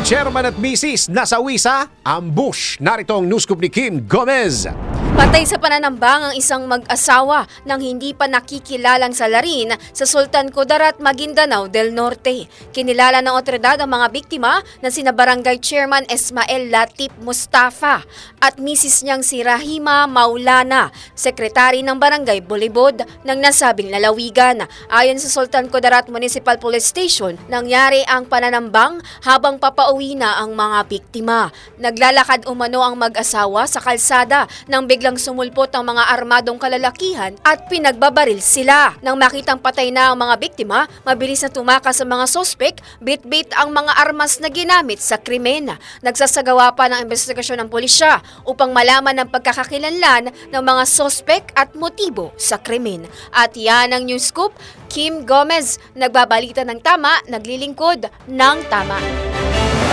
Chairman at Mrs. nasawi sa ambush. Narito ang news ni Kim Gomez. Patay sa pananambang ang isang mag-asawa nang hindi pa nakikilalang salarin sa Sultan Kudarat, Maguindanao del Norte. Kinilala ng otoridad ang mga biktima na sina Barangay Chairman Esmael Latif Mustafa at misis niyang si Rahima Maulana, sekretary ng Barangay Bulibod ng nasabing lalawigan. Ayon sa Sultan Kudarat Municipal Police Station, nangyari ang pananambang habang papauwi na ang mga biktima. Naglalakad umano ang mag-asawa sa kalsada nang biglang sumulpot ang mga armadong kalalakihan at pinagbabaril sila. Nang makitang patay na ang mga biktima, mabilis na tumakas sa mga sospek, bit-bit ang mga armas na ginamit sa krimen. Nagsasagawa pa ng investigasyon ng pulisya upang malaman ang pagkakakilanlan ng mga sospek at motibo sa krimen. At yan ang news scoop, Kim Gomez, nagbabalita ng tama, naglilingkod ng tama.